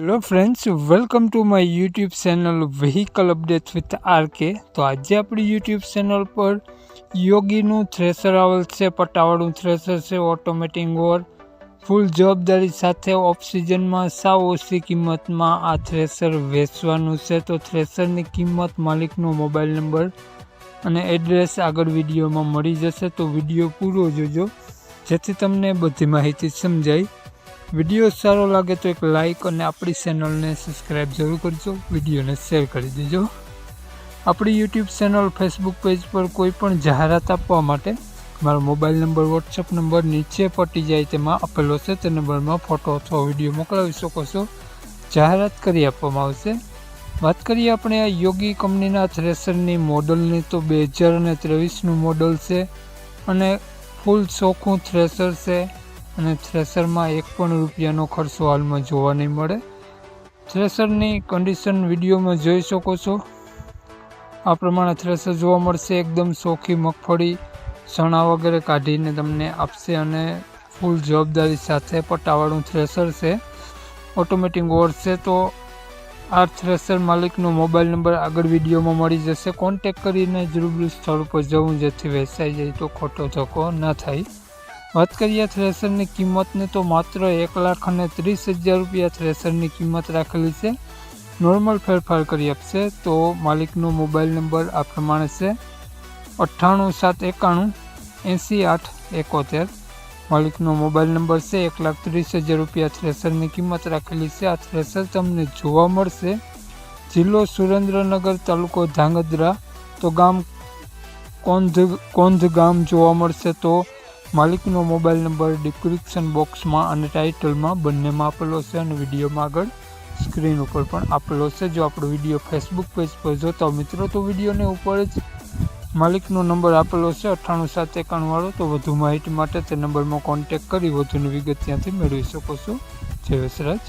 Hello friends welcome to my YouTube channel vehicle update with RK તો આજે આપણી YouTube channel પર યોગીનું thresher આવેલ છે, પટાવાળું થ્રેસર છે ઓટોમેટિક ઓર ફૂલ જવાબદારી સાથે ઓફ સિઝનમાં સાવ ઓછી કિંમતમાં આ થ્રેસર વેચવાનું છે. તો થ્રેસરની કિંમત માલિકનો મોબાઈલ નંબર અને એડ્રેસ આગળ વિડીયોમાં મળી જશે. તો વીડિયો પૂરો જોજો, જેથી તમને બધી માહિતી સમજાય. વીડિયો સારો લાગે તો એક લાઈક અને આપણી ચેનલને સબસ્ક્રાઈબ જરૂર કરજો. વિડીયોને શેર કરી દેજો. આપણી યુટ્યુબ ચેનલ ફેસબુક પેજ પર કોઈ પણ જાહેરાત આપવા માટે મારો મોબાઈલ નંબર વોટ્સઅપ નંબર નીચે પટી જાય તેમાં આપેલો છે. તે નંબરમાં ફોટો અથવા વીડિયો મોકલાવી શકો છો. જાહેરાત કરી આપવામાં આવશે. વાત કરીએ આપણે આ યોગી કંપનીના થ્રેસરની મોડલની તો બે હજાર અને ત્રેવીસનું મોડલ છે અને ફૂલ ચોખ્ખું થ્રેસર છે. અને થ્રેસરમાં એક પણ રૂપિયાનો ખર્ચો હાલમાં જોવા નહીં મળે. થ્રેસરની કન્ડિશન વિડીયોમાં જોઈ શકો છો. આ પ્રમાણે થ્રેસર જોવા મળશે એકદમ ચોખ્ખી મગફળી, ચણા વગેરે કાઢીને તમને આપશે અને ફૂલ જવાબદારી સાથે પટ્ટાવાળું થ્રેસર છે. ઓટોમેટિક ઓર છે તો આ થ્રેસર માલિકનો મોબાઈલ નંબર આગળ વિડીયોમાં મળી જશે. કોન્ટેક કરીને જ સ્થળ પર જવું જેથી વેચાઈ જાય તો ખોટો ધક્કો ન થાય. વાત કરીએ થ્રેસરની કિંમતને તો માત્ર એક લાખ અને ત્રીસ હજાર રૂપિયા થ્રેસરની કિંમત રાખેલી છે. નોર્મલ ફેરફાર કરી આપશે તો માલિકનો મોબાઈલ નંબર આ પ્રમાણે છે. અઠ્ઠાણું સાત એકાણું એંસી આઠ એકોતેર. માલિકનો મોબાઈલ નંબર છે એક લાખ ત્રીસ હજાર રૂપિયા થ્રેસરની કિંમત રાખેલી છે. આ થ્રેસર તમને જોવા મળશે. જિલ્લો સુરેન્દ્રનગર તાલુકો ધાંગધ્રા તો ગામ કોંધ કોંધ ગામ જોવા મળશે તો માલિકનો મોબાઈલ નંબર ડિસ્ક્રિપ્શન બોક્સમાં અને ટાઇટલમાં બંનેમાં આપેલો છે અને વિડીયોમાં આગળ સ્ક્રીન ઉપર પણ આપેલો છે. જો આપણો વીડિયો ફેસબુક પેજ પર જોતા મિત્રો, તો વિડીયોને ઉપર જ માલિકનો નંબર આપેલો છે, અઠ્ઠાણું સાત એકાણુંવાળો તો વધુ માહિતી માટે તે નંબરમાં કોન્ટેક કરી વધુની વિગત ત્યાંથી મેળવી શકો છો. જય વસરાજ.